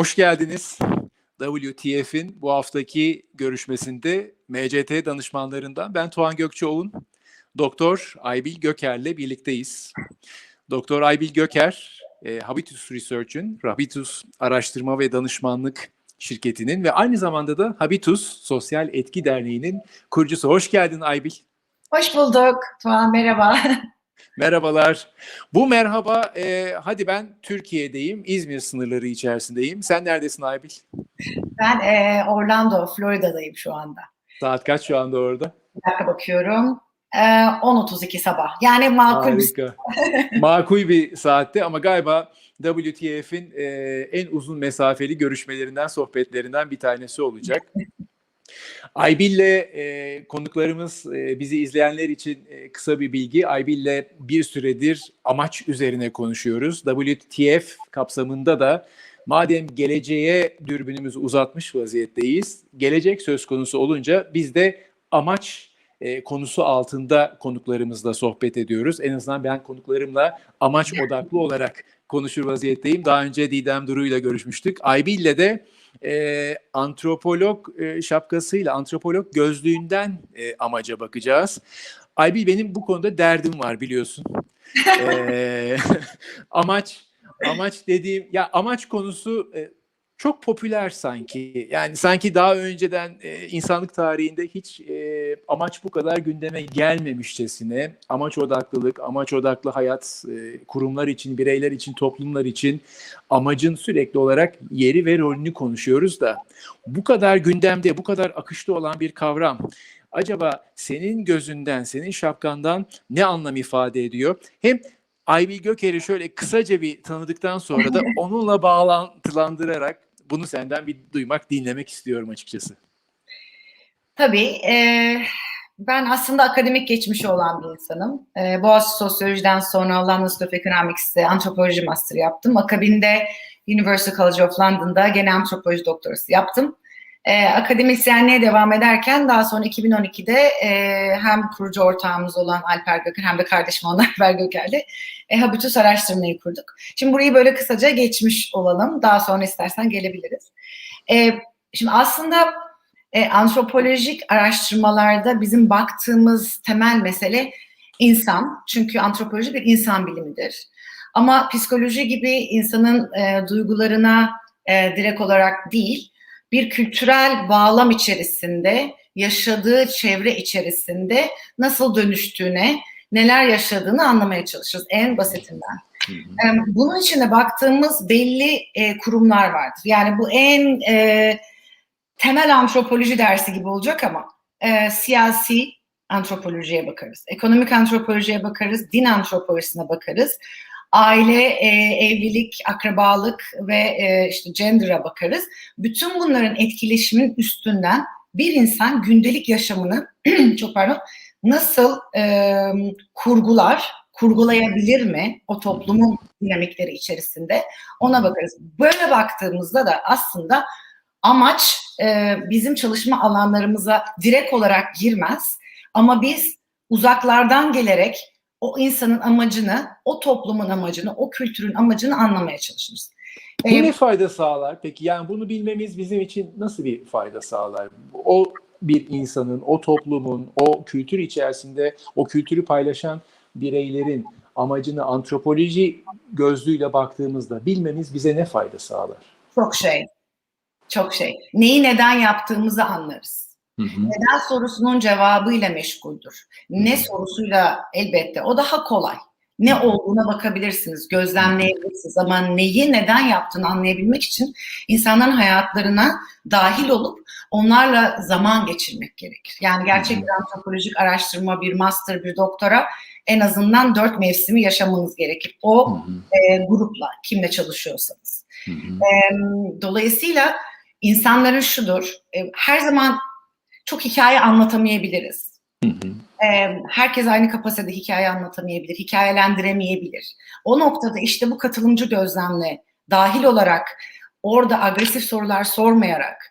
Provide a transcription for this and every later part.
Hoş geldiniz. WTF'in bu haftaki görüşmesinde MCT danışmanlarından ben Tuğan Gökçeoğun, Doktor Aybil Göker'le birlikteyiz. Doktor Aybil Göker, e, Habitus Research'ün, Habitus Araştırma ve Danışmanlık şirketinin ve aynı zamanda da Habitus Sosyal Etki Derneği'nin kurucusu. Hoş geldin Aybil. Hoş bulduk. Tuğan merhaba. Merhabalar. Bu merhaba, e, hadi ben Türkiye'deyim, İzmir sınırları içerisindeyim. Sen neredesin Aybil? Ben e, Orlando, Florida'dayım şu anda. Saat kaç şu anda orada? Bir dakika bakıyorum. E, 10.32 sabah. Yani makul bir Harika. Makul bir saatte ama galiba WTF'in e, en uzun mesafeli görüşmelerinden, sohbetlerinden bir tanesi olacak. Aybil'le e, konuklarımız e, bizi izleyenler için e, kısa bir bilgi. Aybil'le bir süredir amaç üzerine konuşuyoruz. WTF kapsamında da madem geleceğe dürbünümüzü uzatmış vaziyetteyiz, gelecek söz konusu olunca biz de amaç e, konusu altında konuklarımızla sohbet ediyoruz. En azından ben konuklarımla amaç odaklı olarak konuşur vaziyetteyim. Daha önce Didem Duru'yla görüşmüştük. Aybil'le de e, antropolog e, şapkasıyla, antropolog gözlüğünden e, amaca bakacağız. Aybil benim bu konuda derdim var biliyorsun. e, amaç amaç dediğim ya amaç konusu e, çok popüler sanki. Yani sanki daha önceden e, insanlık tarihinde hiç e, amaç bu kadar gündeme gelmemişçesine amaç odaklılık, amaç odaklı hayat e, kurumlar için, bireyler için, toplumlar için amacın sürekli olarak yeri ve rolünü konuşuyoruz da bu kadar gündemde, bu kadar akışta olan bir kavram acaba senin gözünden, senin şapkandan ne anlam ifade ediyor? Hem Aybil Göker'i şöyle kısaca bir tanıdıktan sonra da onunla bağlantılandırarak bunu senden bir duymak, dinlemek istiyorum açıkçası. Tabii. E, ben aslında akademik geçmişi olan bir insanım. E, Boğaziçi Sosyoloji'den sonra London School of Economics'te antropoloji master yaptım. Akabinde University College of London'da gene antropoloji doktorası yaptım. E, akademisyenliğe devam ederken daha sonra 2012'de e, hem kurucu ortağımız olan Alper Göker hem de kardeşim olan Alper Göker'le Habitus araştırmayı kurduk. Şimdi burayı böyle kısaca geçmiş olalım. Daha sonra istersen gelebiliriz. E, şimdi aslında e, antropolojik araştırmalarda bizim baktığımız temel mesele insan. Çünkü antropoloji bir insan bilimidir. Ama psikoloji gibi insanın e, duygularına e, direkt olarak değil, bir kültürel bağlam içerisinde, yaşadığı çevre içerisinde nasıl dönüştüğüne, neler yaşadığını anlamaya çalışırız en basitinden. Bunun içine baktığımız belli e, kurumlar vardır. Yani bu en e, temel antropoloji dersi gibi olacak ama e, siyasi antropolojiye bakarız, ekonomik antropolojiye bakarız, din antropolojisine bakarız, aile, evlilik, akrabalık ve işte gender'a bakarız. Bütün bunların etkileşimin üstünden bir insan gündelik yaşamını çok pardon nasıl e, kurgular, kurgulayabilir mi o toplumun dinamikleri içerisinde ona bakarız. Böyle baktığımızda da aslında amaç e, bizim çalışma alanlarımıza direkt olarak girmez ama biz uzaklardan gelerek o insanın amacını, o toplumun amacını, o kültürün amacını anlamaya çalışırız. Bu Ee, ne fayda sağlar? Peki yani bunu bilmemiz bizim için nasıl bir fayda sağlar? O bir insanın, o toplumun, o kültür içerisinde o kültürü paylaşan bireylerin amacını antropoloji gözlüğüyle baktığımızda bilmemiz bize ne fayda sağlar? Çok şey, çok şey. Neyi neden yaptığımızı anlarız. Hı hı. Neden sorusunun cevabıyla meşguldür. Ne sorusuyla elbette o daha kolay. Ne olduğuna bakabilirsiniz, gözlemleyebilirsiniz ama neyi neden yaptığını anlayabilmek için insanların hayatlarına dahil olup onlarla zaman geçirmek gerekir. Yani gerçek bir antropolojik araştırma, bir master, bir doktora en azından dört mevsimi yaşamanız gerekir. O Hı hı. e, grupla, kimle çalışıyorsanız. Hı hı. E, dolayısıyla insanların şudur, e, her zaman çok hikaye anlatamayabiliriz. Hı hı. E, herkes aynı kapasitede hikaye anlatamayabilir, hikayelendiremeyebilir. O noktada işte bu katılımcı gözlemle dahil olarak orada agresif sorular sormayarak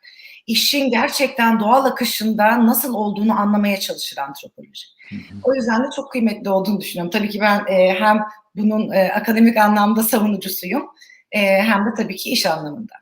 işin gerçekten doğal akışında nasıl olduğunu anlamaya çalışır antropoloji. Hı hı. O yüzden de çok kıymetli olduğunu düşünüyorum. Tabii ki ben e, hem bunun e, akademik anlamda savunucusuyum e, hem de tabii ki iş anlamında.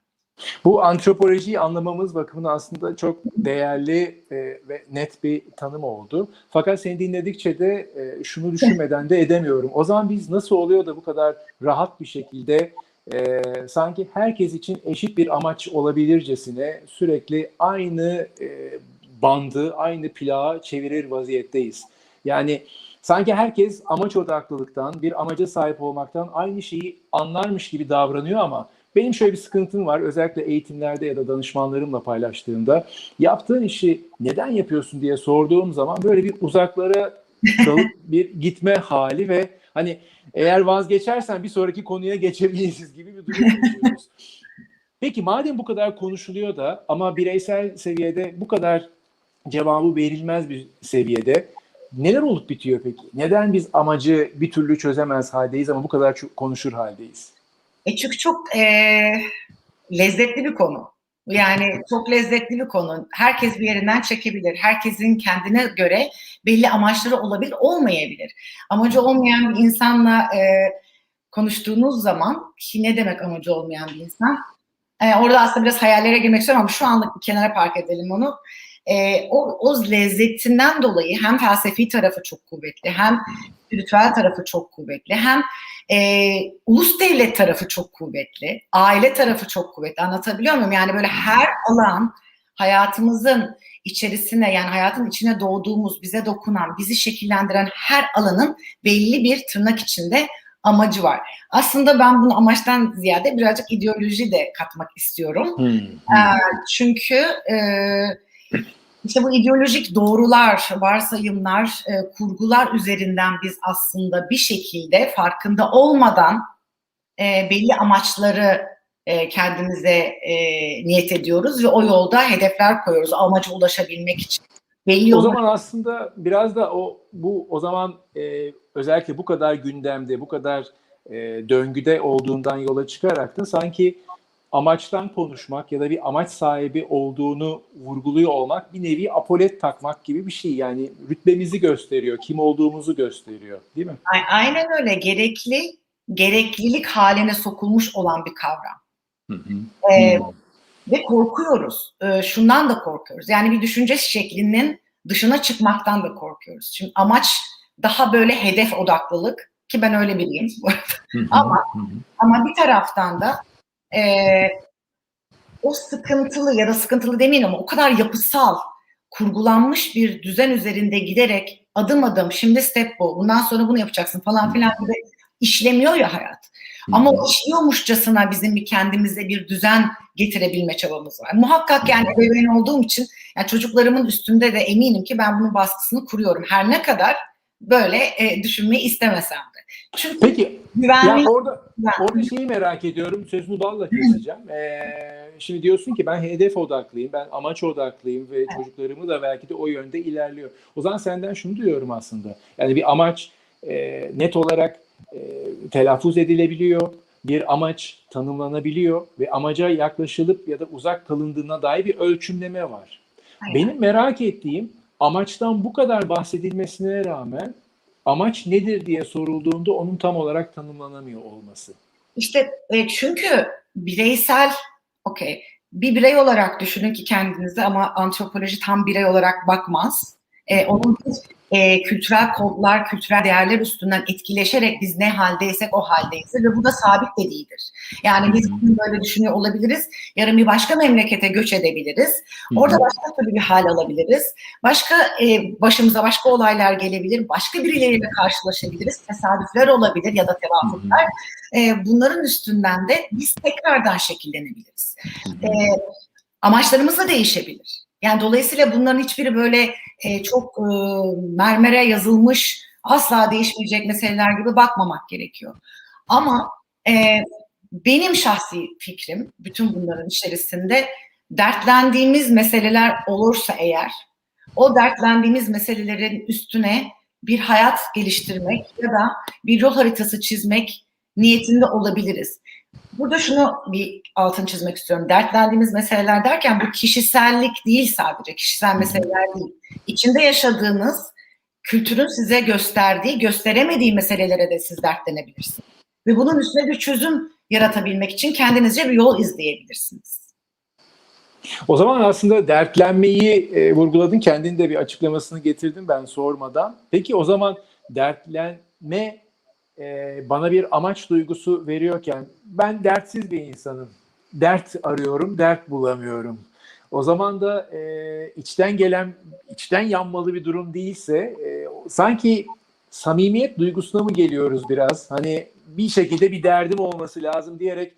Bu antropolojiyi anlamamız bakımından aslında çok değerli e, ve net bir tanım oldu. Fakat seni dinledikçe de e, şunu düşünmeden de edemiyorum. O zaman biz nasıl oluyor da bu kadar rahat bir şekilde e, sanki herkes için eşit bir amaç olabilircesine sürekli aynı e, bandı, aynı plağı çevirir vaziyetteyiz. Yani sanki herkes amaç odaklılıktan, bir amaca sahip olmaktan aynı şeyi anlarmış gibi davranıyor ama benim şöyle bir sıkıntım var. Özellikle eğitimlerde ya da danışmanlarımla paylaştığımda yaptığın işi neden yapıyorsun diye sorduğum zaman böyle bir uzaklara dalıp bir gitme hali ve hani eğer vazgeçersen bir sonraki konuya geçebiliriz gibi bir durum yaşıyoruz. Peki madem bu kadar konuşuluyor da ama bireysel seviyede bu kadar cevabı verilmez bir seviyede neler olup bitiyor peki? Neden biz amacı bir türlü çözemez haldeyiz ama bu kadar çok konuşur haldeyiz? E çünkü çok e, lezzetli bir konu. Yani çok lezzetli bir konu. Herkes bir yerinden çekebilir. Herkesin kendine göre belli amaçları olabilir, olmayabilir. Amacı olmayan bir insanla e, konuştuğunuz zaman ki ne demek amacı olmayan bir insan? E, orada aslında biraz hayallere girmek istiyorum ama şu anlık bir kenara park edelim onu. E, o, o lezzetinden dolayı hem felsefi tarafı çok kuvvetli, hem spiritüel tarafı çok kuvvetli, hem e, ulus devlet tarafı çok kuvvetli, aile tarafı çok kuvvetli. Anlatabiliyor muyum? Yani böyle her alan hayatımızın içerisine yani hayatın içine doğduğumuz, bize dokunan, bizi şekillendiren her alanın belli bir tırnak içinde amacı var. Aslında ben bunu amaçtan ziyade birazcık ideoloji de katmak istiyorum. Hmm, hmm. Ee, çünkü e, işte bu ideolojik doğrular, varsayımlar, e, kurgular üzerinden biz aslında bir şekilde farkında olmadan e, belli amaçları e, kendimize e, niyet ediyoruz ve o yolda hedefler koyuyoruz amaca ulaşabilmek için. Belli O zaman aslında biraz da o bu o zaman e, özellikle bu kadar gündemde, bu kadar e, döngüde olduğundan yola çıkarak da sanki amaçtan konuşmak ya da bir amaç sahibi olduğunu vurguluyor olmak bir nevi apolet takmak gibi bir şey. Yani rütbemizi gösteriyor, kim olduğumuzu gösteriyor, değil mi? Aynen öyle gerekli gereklilik haline sokulmuş olan bir kavram. Ee, ve korkuyoruz. Ee, şundan da korkuyoruz. Yani bir düşünce şeklinin dışına çıkmaktan da korkuyoruz. Şimdi amaç daha böyle hedef odaklılık ki ben öyle biriyim. bu arada. Ama- Ama bir taraftan da e, o sıkıntılı ya da sıkıntılı demeyin ama o kadar yapısal kurgulanmış bir düzen üzerinde giderek adım adım şimdi step bu bundan sonra bunu yapacaksın falan filan gibi işlemiyor ya hayat. Ama o işliyormuşçasına bizim bir kendimize bir düzen getirebilme çabamız var. Muhakkak yani ebeveyn olduğum için yani çocuklarımın üstünde de eminim ki ben bunun baskısını kuruyorum. Her ne kadar böyle e, düşünmeyi istemesem de. Çünkü Peki, güvenli ya orada Orada şeyi merak ediyorum. Sözünü balla keseceğim. Ee, şimdi diyorsun ki ben hedef odaklıyım, ben amaç odaklıyım ve çocuklarımı da belki de o yönde ilerliyor. O zaman senden şunu duyuyorum aslında. Yani bir amaç e, net olarak e, telaffuz edilebiliyor. Bir amaç tanımlanabiliyor ve amaca yaklaşılıp ya da uzak kalındığına dair bir ölçümleme var. Aynen. Benim merak ettiğim amaçtan bu kadar bahsedilmesine rağmen amaç nedir diye sorulduğunda onun tam olarak tanımlanamıyor olması. İşte e, çünkü bireysel, okey, bir birey olarak düşünün ki kendinizi ama antropoloji tam birey olarak bakmaz. E, onun e, kültürel kodlar, kültürel değerler üstünden etkileşerek biz ne haldeysek o haldeyiz ve bu da sabit de değildir. Yani biz bugün böyle düşünüyor olabiliriz, yarın bir başka memlekete göç edebiliriz. Orada başka türlü bir hal alabiliriz. Başka e, başımıza başka olaylar gelebilir, başka birileriyle karşılaşabiliriz, tesadüfler olabilir ya da tevafuklar. E, bunların üstünden de biz tekrardan şekillenebiliriz. E, amaçlarımız da değişebilir. Yani dolayısıyla bunların hiçbiri böyle e, çok e, mermere yazılmış, asla değişmeyecek meseleler gibi bakmamak gerekiyor. Ama e, benim şahsi fikrim bütün bunların içerisinde dertlendiğimiz meseleler olursa eğer o dertlendiğimiz meselelerin üstüne bir hayat geliştirmek ya da bir yol haritası çizmek niyetinde olabiliriz. Burada şunu bir altın çizmek istiyorum. Dertlendiğimiz meseleler derken bu kişisellik değil sadece, kişisel meseleler değil. İçinde yaşadığınız kültürün size gösterdiği, gösteremediği meselelere de siz dertlenebilirsiniz. Ve bunun üstüne bir çözüm yaratabilmek için kendinizce bir yol izleyebilirsiniz. O zaman aslında dertlenmeyi e, vurguladın. Kendin de bir açıklamasını getirdin ben sormadan. Peki o zaman dertlenme e, bana bir amaç duygusu veriyorken ben dertsiz bir insanım. Dert arıyorum, dert bulamıyorum. O zaman da e, içten gelen, içten yanmalı bir durum değilse e, sanki samimiyet duygusuna mı geliyoruz biraz? Hani bir şekilde bir derdim olması lazım diyerek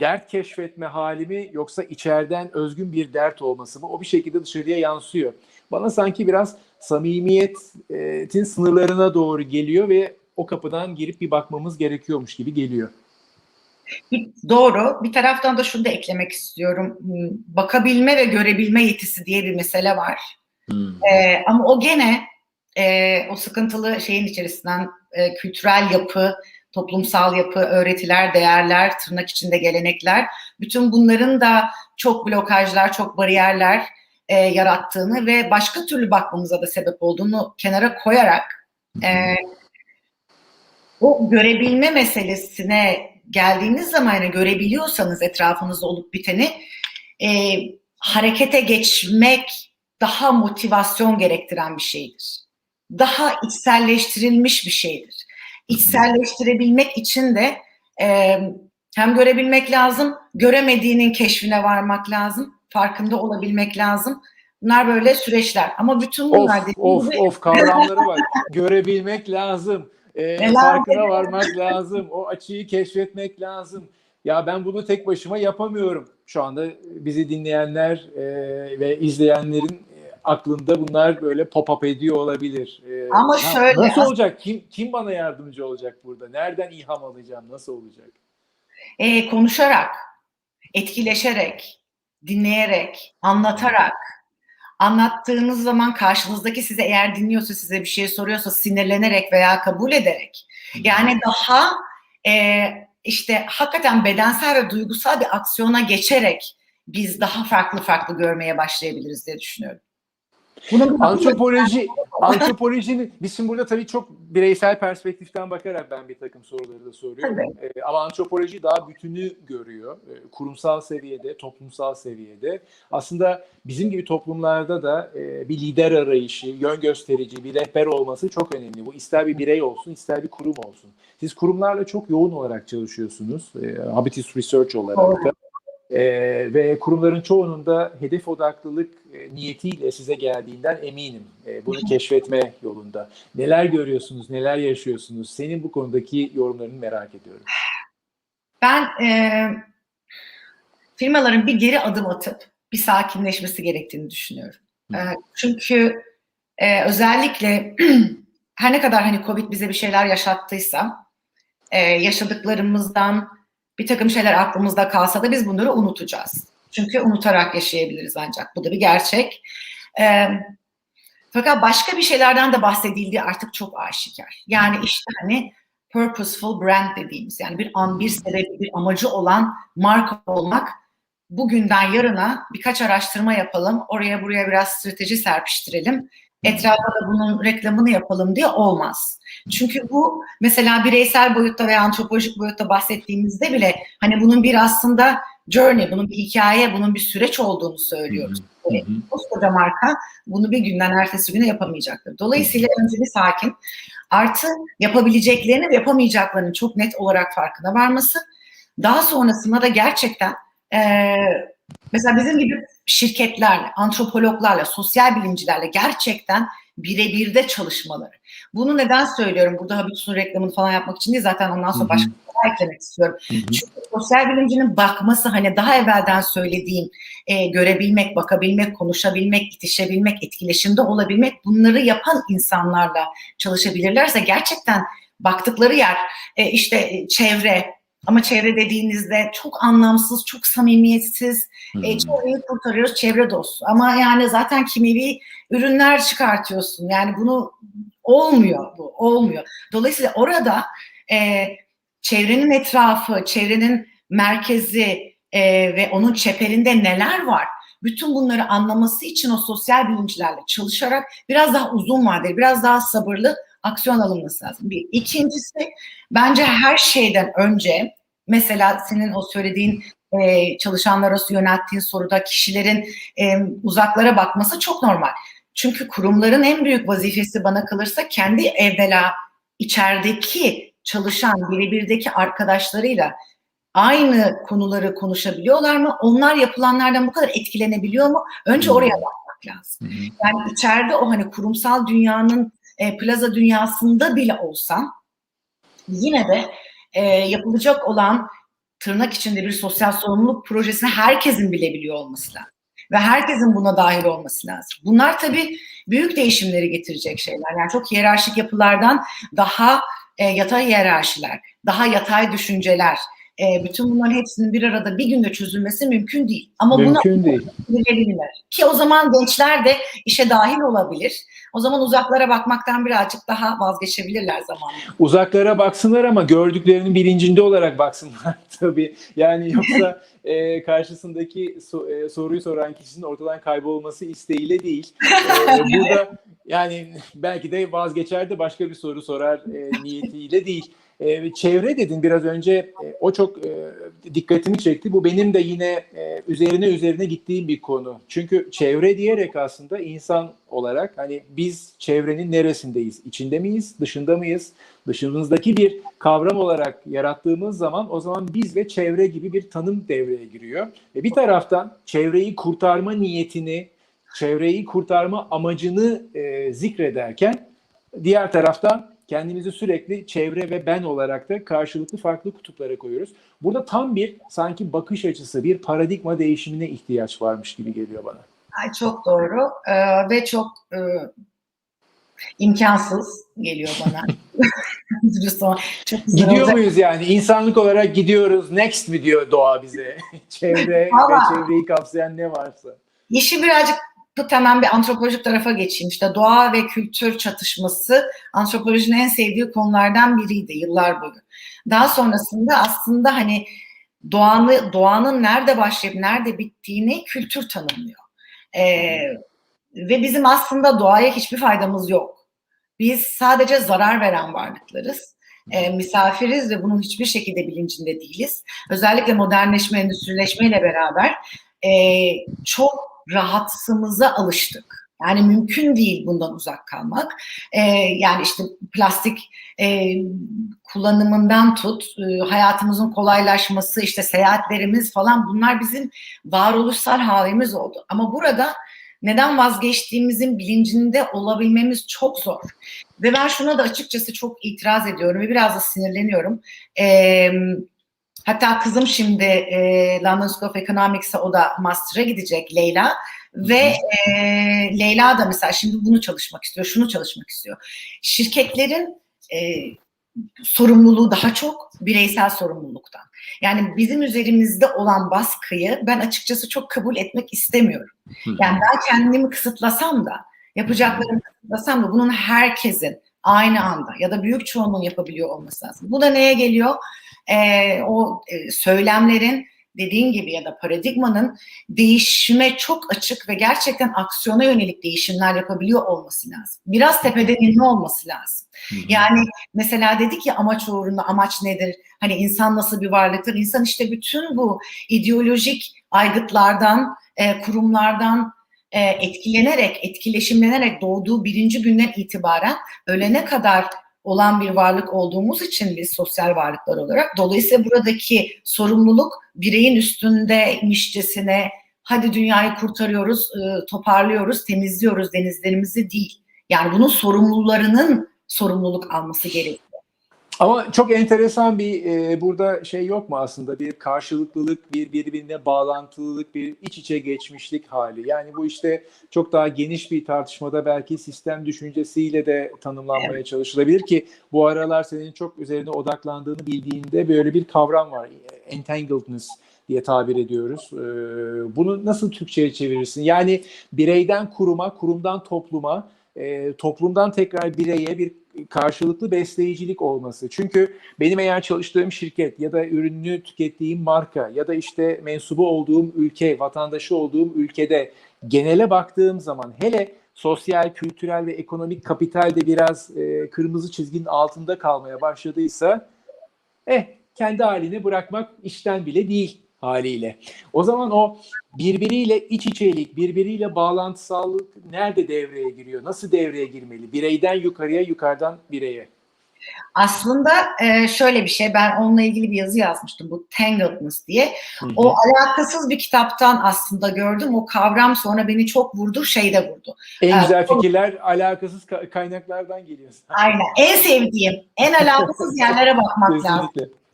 dert keşfetme hali mi yoksa içeriden özgün bir dert olması mı? O bir şekilde dışarıya yansıyor. Bana sanki biraz samimiyetin sınırlarına doğru geliyor ve o kapıdan girip bir bakmamız gerekiyormuş gibi geliyor. Doğru. Bir taraftan da şunu da eklemek istiyorum. Bakabilme ve görebilme yetisi diye bir mesele var. Hmm. Ee, ama o gene e, o sıkıntılı şeyin içerisinden e, kültürel yapı, toplumsal yapı, öğretiler, değerler, tırnak içinde gelenekler, bütün bunların da çok blokajlar, çok bariyerler e, yarattığını ve başka türlü bakmamıza da sebep olduğunu kenara koyarak e, o görebilme meselesine geldiğiniz zaman yani görebiliyorsanız etrafınızda olup biteni e, harekete geçmek daha motivasyon gerektiren bir şeydir. Daha içselleştirilmiş bir şeydir. İçselleştirebilmek için de e, hem görebilmek lazım, göremediğinin keşfine varmak lazım, farkında olabilmek lazım. Bunlar böyle süreçler. Ama bütün bunlar of, of, gibi... of kavramları var. Görebilmek lazım e, farkına varmak lazım. O açıyı keşfetmek lazım. Ya ben bunu tek başıma yapamıyorum. Şu anda bizi dinleyenler e, ve izleyenlerin e, aklında bunlar böyle pop-up ediyor olabilir. E, Ama şöyle nasıl olacak? Kim kim bana yardımcı olacak burada? Nereden ilham alacağım? Nasıl olacak? E, konuşarak, etkileşerek, dinleyerek, anlatarak, anlattığınız zaman karşınızdaki size eğer dinliyorsa size bir şey soruyorsa sinirlenerek veya kabul ederek. Yani daha e, işte hakikaten bedensel ve duygusal bir aksiyona geçerek biz daha farklı farklı görmeye başlayabiliriz diye düşünüyorum. Bunun antropoloji antropolojinin biz şimdi burada tabii çok bireysel perspektiften bakarak ben bir takım soruları da soruyorum. Ee, ama antropoloji daha bütünü görüyor. Ee, kurumsal seviyede, toplumsal seviyede. Aslında bizim gibi toplumlarda da e, bir lider arayışı, yön gösterici, bir rehber olması çok önemli. Bu ister bir birey olsun, ister bir kurum olsun. Siz kurumlarla çok yoğun olarak çalışıyorsunuz. E, Habitus Research olarak da. Ee, ve kurumların çoğunun da hedef odaklılık e, niyetiyle size geldiğinden eminim. E, bunu keşfetme yolunda. Neler görüyorsunuz, neler yaşıyorsunuz? Senin bu konudaki yorumlarını merak ediyorum. Ben e, firmaların bir geri adım atıp bir sakinleşmesi gerektiğini düşünüyorum. E, çünkü e, özellikle her ne kadar hani Covid bize bir şeyler yaşattıysa e, yaşadıklarımızdan bir takım şeyler aklımızda kalsa da biz bunları unutacağız. Çünkü unutarak yaşayabiliriz ancak. Bu da bir gerçek. Ee, fakat başka bir şeylerden de bahsedildiği artık çok aşikar. Yani işte hani purposeful brand dediğimiz yani bir an bir sebebi bir amacı olan marka olmak bugünden yarına birkaç araştırma yapalım oraya buraya biraz strateji serpiştirelim etrafa da bunun reklamını yapalım diye olmaz. Çünkü bu mesela bireysel boyutta veya antropolojik boyutta bahsettiğimizde bile hani bunun bir aslında journey, bunun bir hikaye, bunun bir süreç olduğunu söylüyoruz. Hı hı. Koskoca marka bunu bir günden ertesi güne yapamayacaktır. Dolayısıyla önce bir sakin, artı yapabileceklerini ve yapamayacaklarını çok net olarak farkına varması, daha sonrasında da gerçekten e, mesela bizim gibi şirketlerle, antropologlarla, sosyal bilimcilerle gerçekten birebir de çalışmaları. Bunu neden söylüyorum? Burada Habitus'un reklamını falan yapmak için değil zaten ondan sonra başka bir şey eklemek istiyorum. Hı-hı. Çünkü sosyal bilimcinin bakması hani daha evvelden söylediğim e, görebilmek, bakabilmek, konuşabilmek, itişebilmek, etkileşimde olabilmek bunları yapan insanlarla çalışabilirlerse gerçekten baktıkları yer e, işte çevre, ama çevre dediğinizde çok anlamsız, çok samimiyetsiz, hmm. e, çevreyi kurtarıyoruz, çevre dostu. Ama yani zaten kimyevi ürünler çıkartıyorsun. Yani bunu olmuyor bu, olmuyor. Dolayısıyla orada e, çevrenin etrafı, çevrenin merkezi e, ve onun çeperinde neler var? Bütün bunları anlaması için o sosyal bilimcilerle çalışarak biraz daha uzun vadeli, biraz daha sabırlı aksiyon alınması lazım. Bir. İkincisi bence her şeyden önce Mesela senin o söylediğin e, çalışanlar arası yönelttiğin soruda kişilerin e, uzaklara bakması çok normal. Çünkü kurumların en büyük vazifesi bana kalırsa kendi evvela içerideki çalışan birebirdeki arkadaşlarıyla aynı konuları konuşabiliyorlar mı? Onlar yapılanlardan bu kadar etkilenebiliyor mu? Önce oraya bakmak lazım. Yani içeride o hani kurumsal dünyanın e, plaza dünyasında bile olsam yine de e, yapılacak olan tırnak içinde bir sosyal sorumluluk projesini herkesin bilebiliyor olması lazım. Ve herkesin buna dahil olması lazım. Bunlar tabii büyük değişimleri getirecek şeyler. Yani çok hiyerarşik yapılardan daha e, yatay hiyerarşiler, daha yatay düşünceler, e, bütün bunların hepsinin bir arada bir günde çözülmesi mümkün değil. Ama mümkün buna değil. Ki o zaman gençler de işe dahil olabilir. O zaman uzaklara bakmaktan birazcık daha vazgeçebilirler zamanla. Uzaklara baksınlar ama gördüklerinin bilincinde olarak baksınlar tabii. Yani yoksa e, karşısındaki so, e, soruyu soran kişinin ortadan kaybolması isteğiyle değil. E, burada yani belki de vazgeçer de başka bir soru sorar e, niyetiyle değil. E, çevre dedin biraz önce e, o çok e, dikkatimi çekti. Bu benim de yine e, üzerine üzerine gittiğim bir konu. Çünkü çevre diyerek aslında insan olarak hani biz çevrenin neresindeyiz? İçinde miyiz? Dışında mıyız? Dışımızdaki bir kavram olarak yarattığımız zaman o zaman biz ve çevre gibi bir tanım devreye giriyor. Ve bir taraftan çevreyi kurtarma niyetini, çevreyi kurtarma amacını e, zikrederken diğer taraftan kendimizi sürekli çevre ve ben olarak da karşılıklı farklı kutuplara koyuyoruz. Burada tam bir sanki bakış açısı, bir paradigma değişimine ihtiyaç varmış gibi geliyor bana. Ay, çok doğru ee, ve çok e, imkansız geliyor bana. çok Gidiyor olacak. muyuz yani? İnsanlık olarak gidiyoruz. Next mi diyor doğa bize? Çevre Ama, ve çevreyi kapsayan ne varsa. İşi birazcık hemen bir antropolojik tarafa geçeyim. İşte doğa ve kültür çatışması antropolojinin en sevdiği konulardan biriydi yıllar boyu. Daha sonrasında aslında hani doğanı, doğanın nerede başlayıp nerede bittiğini kültür tanımlıyor. Ee, ve bizim aslında doğaya hiçbir faydamız yok. Biz sadece zarar veren varlıklarız. E, misafiriz ve bunun hiçbir şekilde bilincinde değiliz. Özellikle modernleşme, endüstrileşmeyle beraber e, çok rahatsımıza alıştık. Yani mümkün değil bundan uzak kalmak. Ee, yani işte plastik e, kullanımından tut, e, hayatımızın kolaylaşması, işte seyahatlerimiz falan bunlar bizim varoluşsal halimiz oldu. Ama burada neden vazgeçtiğimizin bilincinde olabilmemiz çok zor. Ve ben şuna da açıkçası çok itiraz ediyorum ve biraz da sinirleniyorum. Eee Hatta kızım şimdi e, London School of Economics'e o da master'a gidecek Leyla. Ve e, Leyla da mesela şimdi bunu çalışmak istiyor, şunu çalışmak istiyor. Şirketlerin e, sorumluluğu daha çok bireysel sorumluluktan. Yani bizim üzerimizde olan baskıyı ben açıkçası çok kabul etmek istemiyorum. Yani ben kendimi kısıtlasam da, yapacaklarımı kısıtlasam da bunun herkesin aynı anda ya da büyük çoğunluğun yapabiliyor olması lazım. Bu da neye geliyor? E, o e, söylemlerin dediğin gibi ya da paradigmanın değişime çok açık ve gerçekten aksiyona yönelik değişimler yapabiliyor olması lazım. Biraz tepeden inme olması lazım. Yani mesela dedik ya amaç uğruna amaç nedir? Hani insan nasıl bir varlıktır? İnsan işte bütün bu ideolojik aygıtlardan, e, kurumlardan e, etkilenerek, etkileşimlenerek doğduğu birinci günden itibaren ölene kadar olan bir varlık olduğumuz için biz sosyal varlıklar olarak. Dolayısıyla buradaki sorumluluk bireyin üstündeymişçesine hadi dünyayı kurtarıyoruz, toparlıyoruz, temizliyoruz denizlerimizi değil. Yani bunun sorumlularının sorumluluk alması gerekiyor. Ama çok enteresan bir e, burada şey yok mu aslında bir karşılıklılık, bir birbirine bağlantılılık, bir iç içe geçmişlik hali. Yani bu işte çok daha geniş bir tartışmada belki sistem düşüncesiyle de tanımlanmaya evet. çalışılabilir ki bu aralar senin çok üzerine odaklandığını bildiğinde böyle bir kavram var. Entangledness diye tabir ediyoruz. E, bunu nasıl Türkçe'ye çevirirsin? Yani bireyden kuruma, kurumdan topluma, e, toplumdan tekrar bireye bir karşılıklı besleyicilik olması. Çünkü benim eğer çalıştığım şirket ya da ürününü tükettiğim marka ya da işte mensubu olduğum ülke, vatandaşı olduğum ülkede genele baktığım zaman hele sosyal, kültürel ve ekonomik kapital de biraz e, kırmızı çizginin altında kalmaya başladıysa eh kendi haline bırakmak işten bile değil haliyle. O zaman o birbiriyle iç içelik, birbiriyle bağlantısallık nerede devreye giriyor? Nasıl devreye girmeli? Bireyden yukarıya, yukarıdan bireye. Aslında e, şöyle bir şey, ben onunla ilgili bir yazı yazmıştım, bu Tangledness diye. Hı hı. O alakasız bir kitaptan aslında gördüm. O kavram sonra beni çok vurdu, şeyde vurdu. en Evet, güzel o- fikirler alakasız ka- kaynaklardan geliyor. Aynen. En sevdiğim, en alakasız yerlere bakmak lazım.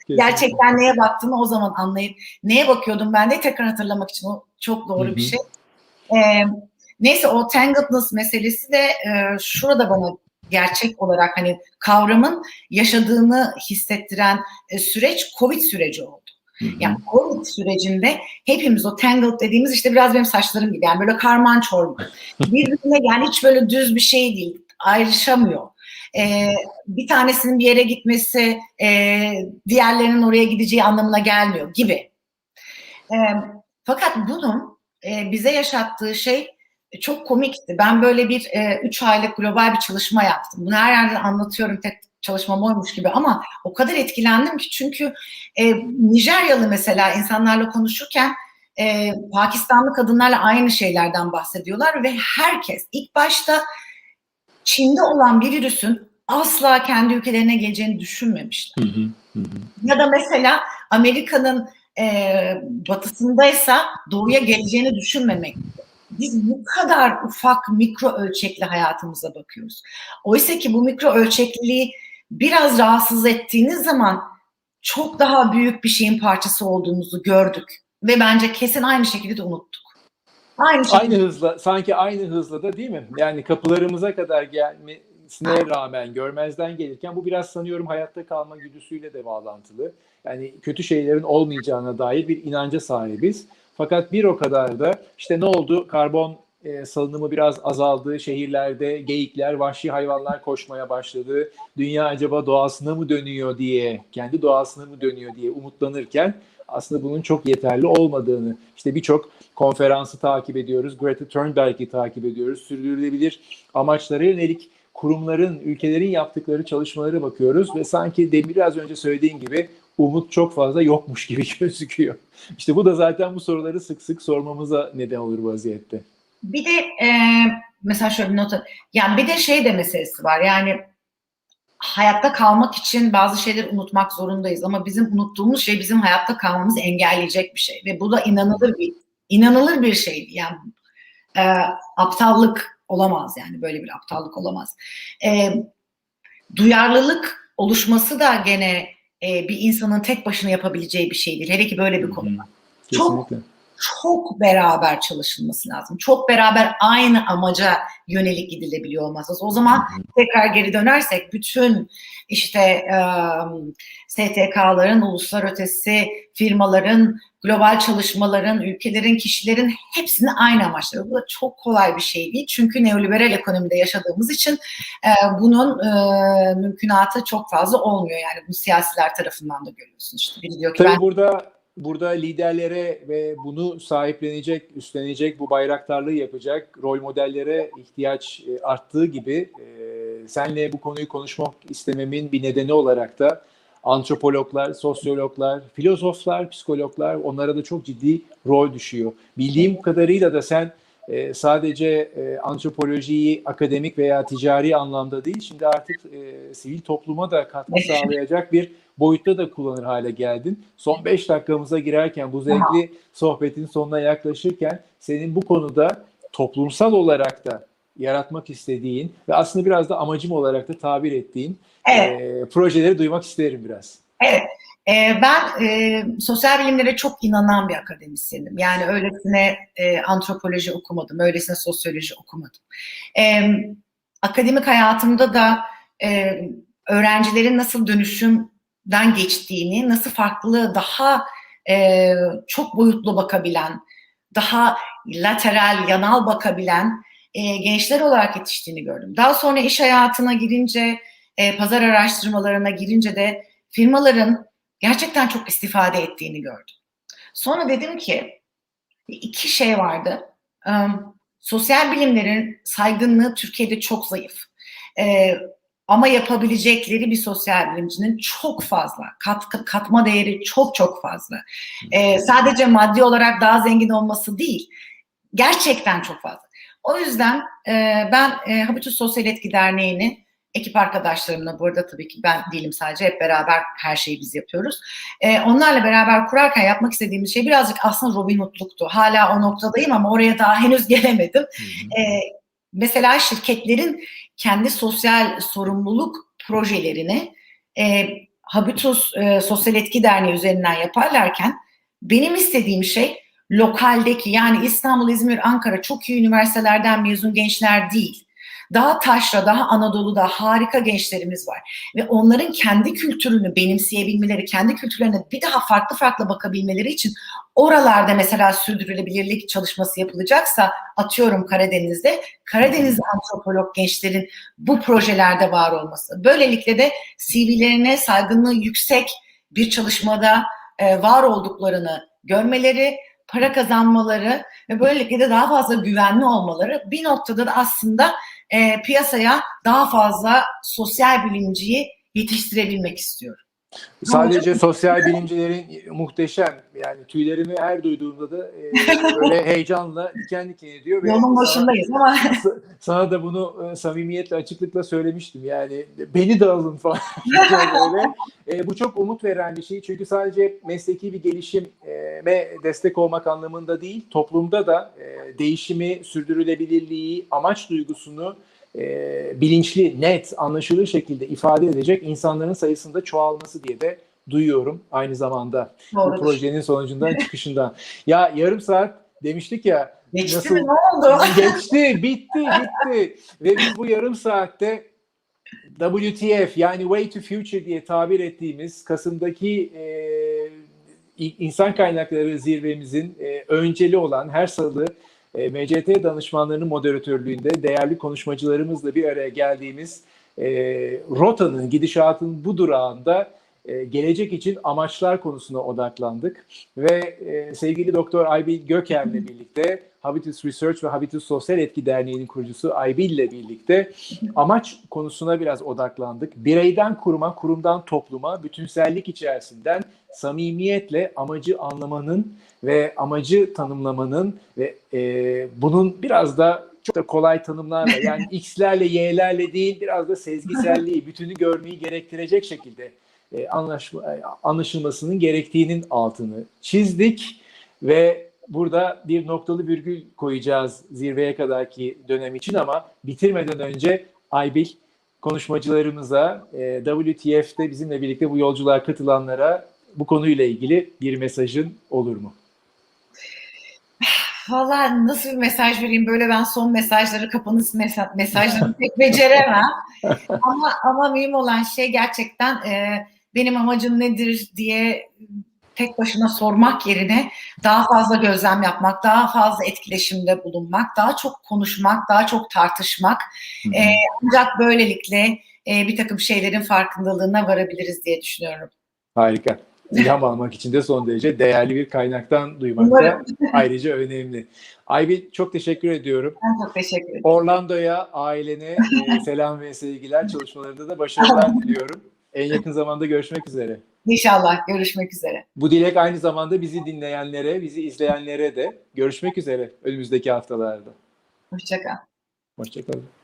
Kesinlikle. Gerçekten neye baktığını o zaman anlayıp neye bakıyordum ben de tekrar hatırlamak için o çok doğru bir şey. Ee, neyse o tangledness meselesi de e, şurada bana gerçek olarak hani kavramın yaşadığını hissettiren e, süreç Covid süreci oldu. Hı hı. Yani Covid sürecinde hepimiz o tangled dediğimiz işte biraz benim saçlarım gibi yani böyle karman çorman. Birbirine yani hiç böyle düz bir şey değil. Ayrışamıyor. Ee, bir tanesinin bir yere gitmesi e, diğerlerinin oraya gideceği anlamına gelmiyor gibi. Ee, fakat bunun e, bize yaşattığı şey çok komikti. Ben böyle bir e, üç aylık global bir çalışma yaptım. Bunu her yerde anlatıyorum tek çalışmam oymuş gibi ama o kadar etkilendim ki çünkü e, Nijeryalı mesela insanlarla konuşurken e, Pakistanlı kadınlarla aynı şeylerden bahsediyorlar ve herkes ilk başta Çin'de olan bir virüsün asla kendi ülkelerine geleceğini düşünmemişler. Hı hı. Hı. Ya da mesela Amerika'nın e, batısındaysa doğuya geleceğini düşünmemek. Biz bu kadar ufak mikro ölçekli hayatımıza bakıyoruz. Oysa ki bu mikro ölçekliliği biraz rahatsız ettiğiniz zaman çok daha büyük bir şeyin parçası olduğumuzu gördük. Ve bence kesin aynı şekilde de unuttuk. Aynı şekilde. Aynı hızla, sanki aynı hızla da değil mi? Yani kapılarımıza kadar gelmesine rağmen görmezden gelirken bu biraz sanıyorum hayatta kalma güdüsüyle de bağlantılı. Yani kötü şeylerin olmayacağına dair bir inanca sahibiz. Fakat bir o kadar da işte ne oldu? Karbon e, salınımı biraz azaldı. Şehirlerde geyikler, vahşi hayvanlar koşmaya başladı. Dünya acaba doğasına mı dönüyor diye, kendi doğasına mı dönüyor diye umutlanırken aslında bunun çok yeterli olmadığını, işte birçok konferansı takip ediyoruz, Greta Thunberg'i takip ediyoruz, sürdürülebilir amaçlara yönelik kurumların, ülkelerin yaptıkları çalışmalara bakıyoruz ve sanki de biraz önce söylediğin gibi umut çok fazla yokmuş gibi gözüküyor. İşte bu da zaten bu soruları sık sık sormamıza neden olur vaziyette. Bir de e, mesela şöyle bir not yani bir de şey de meselesi var yani hayatta kalmak için bazı şeyleri unutmak zorundayız ama bizim unuttuğumuz şey bizim hayatta kalmamızı engelleyecek bir şey ve bu da inanılır bir inanılır bir şeydi yani e, aptallık olamaz yani böyle bir aptallık olamaz. E, duyarlılık oluşması da gene e, bir insanın tek başına yapabileceği bir şey değil. Hele ki böyle bir konuda. Kesinlikle. çok beraber çalışılması lazım. Çok beraber aynı amaca yönelik gidilebiliyor olması lazım. O zaman tekrar geri dönersek bütün işte e, STK'ların, uluslar ötesi firmaların, global çalışmaların, ülkelerin, kişilerin hepsinin aynı amaçları. Bu da çok kolay bir şey değil. Çünkü neoliberal ekonomide yaşadığımız için e, bunun e, mümkünatı çok fazla olmuyor. Yani bunu siyasiler tarafından da görüyorsun. İşte biri diyor ki Tabii ben burada burada liderlere ve bunu sahiplenecek, üstlenecek, bu bayraktarlığı yapacak rol modellere ihtiyaç e, arttığı gibi e, senle bu konuyu konuşmak istememin bir nedeni olarak da antropologlar, sosyologlar, filozoflar, psikologlar onlara da çok ciddi rol düşüyor. Bildiğim kadarıyla da sen e, sadece e, antropolojiyi akademik veya ticari anlamda değil, şimdi artık e, sivil topluma da katkı sağlayacak bir boyutta da kullanır hale geldin. Son 5 dakikamıza girerken bu zevkli sohbetin sonuna yaklaşırken senin bu konuda toplumsal olarak da yaratmak istediğin ve aslında biraz da amacım olarak da tabir ettiğin Evet. e, projeleri duymak isterim biraz. Evet. Ee, ben e, sosyal bilimlere çok inanan bir akademisyenim. Yani öylesine e, antropoloji okumadım, öylesine sosyoloji okumadım. E, akademik hayatımda da e, öğrencilerin nasıl dönüşümden geçtiğini, nasıl farklı, daha e, çok boyutlu bakabilen, daha lateral, yanal bakabilen e, gençler olarak yetiştiğini gördüm. Daha sonra iş hayatına girince, e, pazar araştırmalarına girince de firmaların gerçekten çok istifade ettiğini gördüm. Sonra dedim ki iki şey vardı. Um, sosyal bilimlerin saygınlığı Türkiye'de çok zayıf. Ee, ama yapabilecekleri bir sosyal bilimcinin çok fazla. Kat, kat- katma değeri çok çok fazla. Ee, sadece maddi olarak daha zengin olması değil. Gerçekten çok fazla. O yüzden e, ben e, Habitus Sosyal Etki Derneği'ni ekip arkadaşlarımla burada tabii ki ben değilim sadece hep beraber her şeyi biz yapıyoruz. E, onlarla beraber kurarken yapmak istediğimiz şey birazcık aslında Robin Hood'luktu. Hala o noktadayım ama oraya daha henüz gelemedim. E, mesela şirketlerin kendi sosyal sorumluluk projelerini e, Habitus e, Sosyal Etki Derneği üzerinden yaparlarken benim istediğim şey lokaldeki yani İstanbul, İzmir, Ankara çok iyi üniversitelerden mezun gençler değil. Daha taşra, daha Anadolu'da harika gençlerimiz var. Ve onların kendi kültürünü benimseyebilmeleri, kendi kültürlerine bir daha farklı farklı bakabilmeleri için oralarda mesela sürdürülebilirlik çalışması yapılacaksa atıyorum Karadeniz'de, Karadeniz antropolog gençlerin bu projelerde var olması. Böylelikle de CV'lerine saygınlığı yüksek bir çalışmada e, var olduklarını görmeleri, para kazanmaları ve böylelikle de daha fazla güvenli olmaları bir noktada da aslında e, piyasaya daha fazla sosyal bilimciyi yetiştirebilmek istiyorum. Sadece sosyal bilimcilerin muhteşem yani tüylerimi her duyduğumda da e, böyle heyecanla diken diken ediyor. ve Yolun başındayız ama Sa- Sana da bunu e, samimiyetle, açıklıkla söylemiştim. Yani beni de alın falan. böyle. E, bu çok umut veren bir şey. Çünkü sadece mesleki bir gelişime destek olmak anlamında değil, toplumda da e, değişimi, sürdürülebilirliği, amaç duygusunu e, bilinçli, net, anlaşılır şekilde ifade edecek insanların sayısında çoğalması diye de duyuyorum aynı zamanda bu doğrudur. projenin sonucundan çıkışından. Ya yarım saat demiştik ya Geçti nasıl- mi? Ne oldu? Geçti, bitti, bitti. Ve biz bu yarım saatte WTF yani Way to Future diye tabir ettiğimiz Kasım'daki e, insan kaynakları zirvemizin e, önceli olan her salı e, MCT danışmanlarının moderatörlüğünde değerli konuşmacılarımızla bir araya geldiğimiz e, rotanın, gidişatın bu durağında e, gelecek için amaçlar konusuna odaklandık. Ve e, sevgili Doktor Aybil Göker'le birlikte Habitus Research ve Habitus Sosyal Etki Derneği'nin kurucusu Aybil ile birlikte amaç konusuna biraz odaklandık. Bireyden kuruma, kurumdan topluma, bütünsellik içerisinden samimiyetle amacı anlamanın ve amacı tanımlamanın ve e, bunun biraz da çok da kolay tanımlarla yani x'lerle y'lerle değil biraz da sezgiselliği, bütünü görmeyi gerektirecek şekilde e, anlaşma, e, anlaşılmasının gerektiğinin altını çizdik ve burada bir noktalı virgül koyacağız zirveye kadarki dönem için ama bitirmeden önce Aybil konuşmacılarımıza e, WTF'de bizimle birlikte bu yolculuğa katılanlara bu konuyla ilgili bir mesajın olur mu? Valla nasıl bir mesaj vereyim böyle ben son mesajları kapanış mesa- mesajlarını pek beceremem. ama ama mühim olan şey gerçekten e, benim amacım nedir diye tek başına sormak yerine daha fazla gözlem yapmak, daha fazla etkileşimde bulunmak, daha çok konuşmak, daha çok tartışmak. E, ancak böylelikle e, bir takım şeylerin farkındalığına varabiliriz diye düşünüyorum. Harika. İlham almak için de son derece değerli bir kaynaktan duymak da ayrıca önemli. Aybil çok teşekkür ediyorum. Ben çok teşekkür ederim. Orlando'ya, ailene selam ve sevgiler. Çalışmalarında da başarılar diliyorum. En yakın zamanda görüşmek üzere. İnşallah görüşmek üzere. Bu dilek aynı zamanda bizi dinleyenlere, bizi izleyenlere de görüşmek üzere önümüzdeki haftalarda. Hoşçakal. Hoşçakalın.